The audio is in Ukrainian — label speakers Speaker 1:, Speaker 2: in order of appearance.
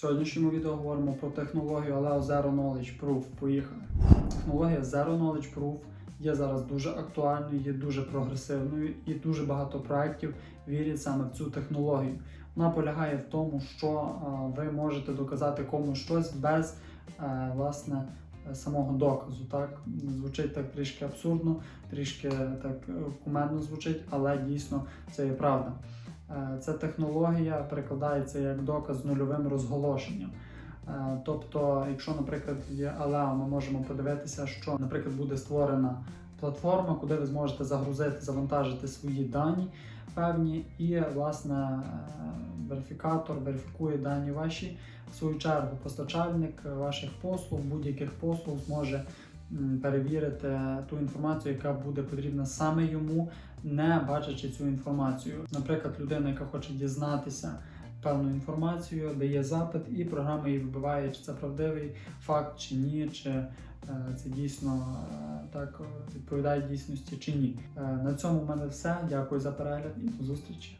Speaker 1: сьогоднішньому відео говоримо про технологію Aleo Zero Knowledge Proof. Поїхали. Технологія Zero Knowledge Proof є зараз дуже актуальною, є дуже прогресивною і дуже багато проєктів вірять саме в цю технологію. Вона полягає в тому, що е, ви можете доказати комусь щось без е, власне самого доказу. Так звучить так трішки абсурдно, трішки так е, кумедно звучить, але дійсно це є правда. Е, Ця технологія перекладається як доказ з нульовим розголошенням. Е, Тобто, якщо, наприклад, є Aleo, ми можемо подивитися, що, наприклад, буде створена платформа, куди ви зможете загрузити, завантажити свої дані певні, і власне е, верифікатор верифікує дані ваші. В свою чергу, постачальник ваших послуг, будь-яких послуг зможе перевірити ту інформацію, яка буде потрібна саме йому, не бачачи цю інформацію. Наприклад, людина, яка хоче дізнатися певну інформацію, дає запит, і програма її вибиває, чи це правдивий факт, чи ні, чи е, це дійсно е, так відповідає дійсності чи ні. Е, На цьому в мене все. Дякую за перегляд і до зустрічі.